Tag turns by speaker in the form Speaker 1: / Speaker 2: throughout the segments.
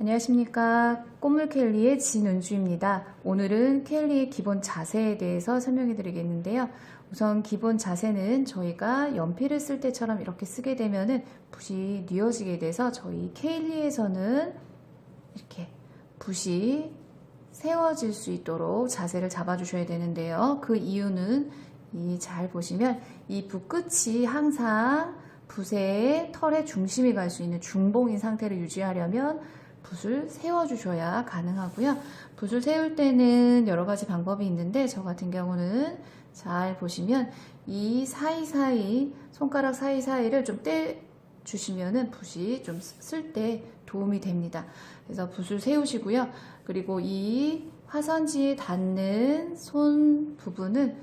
Speaker 1: 안녕하십니까. 꽃물 켈리의 진은주입니다. 오늘은 켈리의 기본 자세에 대해서 설명해 드리겠는데요. 우선 기본 자세는 저희가 연필을 쓸 때처럼 이렇게 쓰게 되면은 붓이 뉘어지게 돼서 저희 켈리에서는 이렇게 붓이 세워질 수 있도록 자세를 잡아주셔야 되는데요. 그 이유는 이 잘 보시면 이 붓 끝이 항상 붓의 털의 중심이 갈 수 있는 중봉인 상태를 유지하려면 붓을 세워주셔야 가능하고요. 붓을 세울 때는 여러 가지 방법이 있는데 저 같은 경우는 잘 보시면 이 사이사이 손가락 사이사이를 좀 떼주시면은 붓이 좀 쓸 때 도움이 됩니다. 그래서 붓을 세우시고요. 그리고 이 화선지에 닿는 손 부분은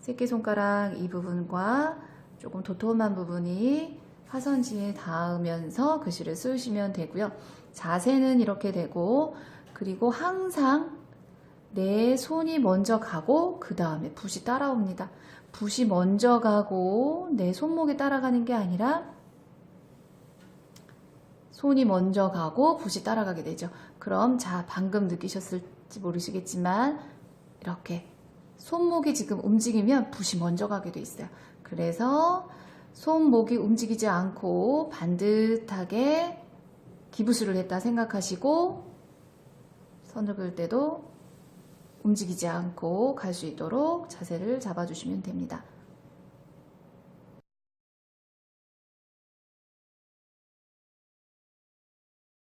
Speaker 1: 새끼손가락 이 부분과 조금 도톰한 부분이 화선지에 닿으면서 글씨를 쓰시면 되고요. 자세는 이렇게 되고 그리고 항상 내 손이 먼저 가고 그 다음에 붓이 따라옵니다. 붓이 먼저 가고 내 손목에 따라가는 게 아니라 손이 먼저 가고 붓이 따라가게 되죠. 그럼 자 방금 느끼셨을지 모르시겠지만 이렇게 손목이 지금 움직이면 붓이 먼저 가게 돼 있어요. 그래서 손목이 움직이지 않고 반듯하게 기부스를 했다 생각하시고 선을 그을 때도 움직이지 않고 갈 수 있도록 자세를 잡아주시면 됩니다.